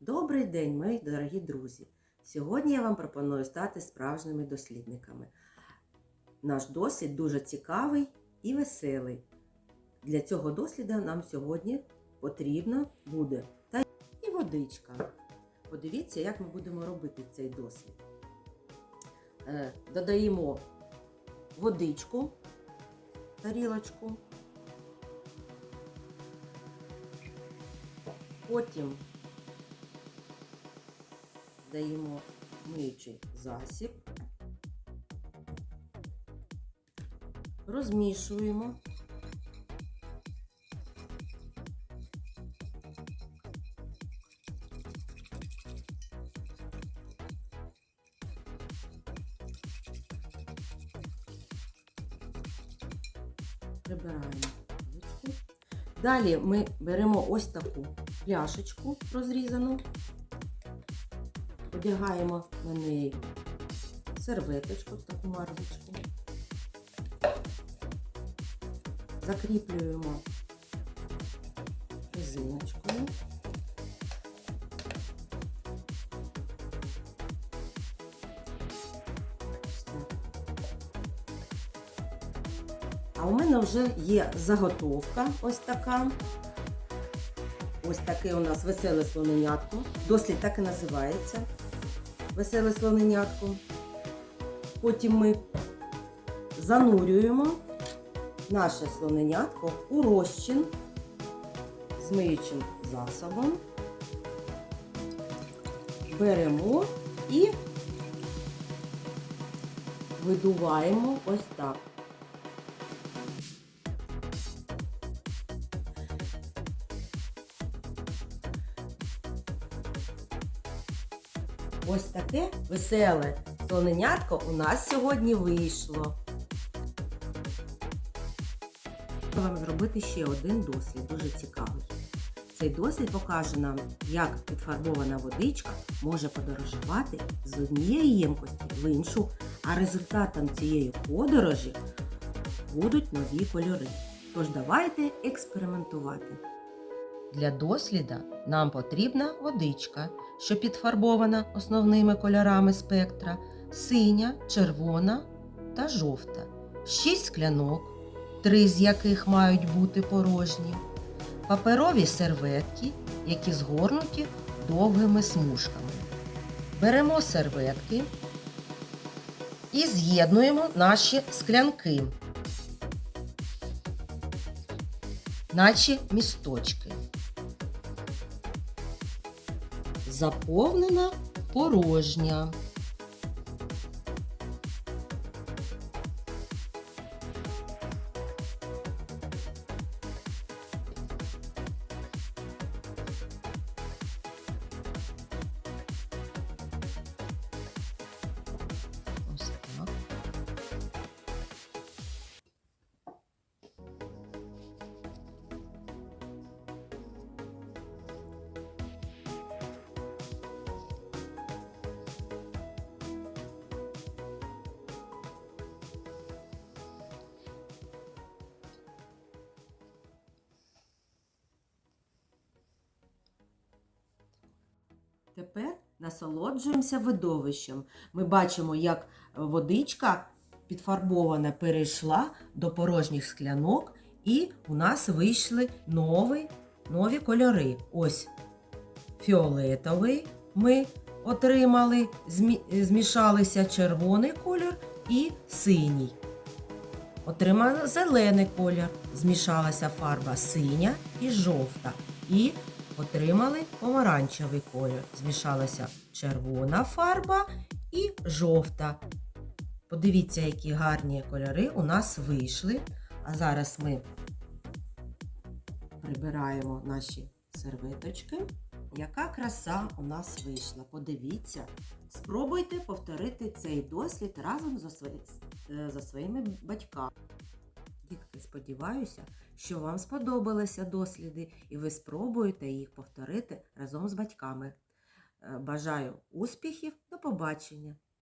Добрий день, мої дорогі друзі! Сьогодні я вам пропоную стати справжніми дослідниками. Наш досвід дуже цікавий і веселий. Для цього досліду нам сьогодні потрібно буде та і водичка. Подивіться, як ми будемо робити цей дослід. Е, Додаємо водичку, тарілочку. Потім даємо миючий засіб, розмішуємо. Прибираємо. Далі ми беремо ось таку пляшечку розрізану, одягаємо на неї серветочку, таку марзочку, закріплюємо резиночкою. А у мене вже є заготовка ось така. Ось таке у нас веселе слоненятко. Дослід так і називається. Веселе слоненятко. Потім ми занурюємо наше слоненятко у розчин з миючим засобом. Беремо і видуваємо ось так. Ось таке веселе слоненятко у нас сьогодні вийшло. Хочу вам зробити ще один дослід, дуже цікавий. Цей дослід покаже нам, як підфарбована водичка може подорожувати з однієї ємкості в іншу, а результатом цієї подорожі будуть нові кольори. Тож давайте експериментувати. Для досліда нам потрібна водичка, що підфарбована основними кольорами спектра синя, червона та жовта. Шість склянок, три з яких мають бути порожні, паперові серветки, які згорнуті довгими смужками. Беремо серветки і з'єднуємо наші склянки, наче місточки. Заповнена порожня. Тепер насолоджуємося видовищем. Ми бачимо, як водичка підфарбована перейшла до порожніх склянок, і у нас вийшли нові, нові кольори. Ось фіолетовий ми отримали, змішалися червоний колір і синій. Отримали зелений колір, змішалася фарба синя і жовта. І отримали помаранчевий колір. Змішалася червона фарба і жовта. Подивіться, які гарні кольори у нас вийшли. А зараз ми прибираємо наші серветочки. Яка краса у нас вийшла? Подивіться, спробуйте повторити цей дослід разом зі е, своїми батьками. Дітки, сподіваюся, що вам сподобалися досліди, і ви спробуєте їх повторити разом з батьками. Е, Бажаю успіхів, до побачення!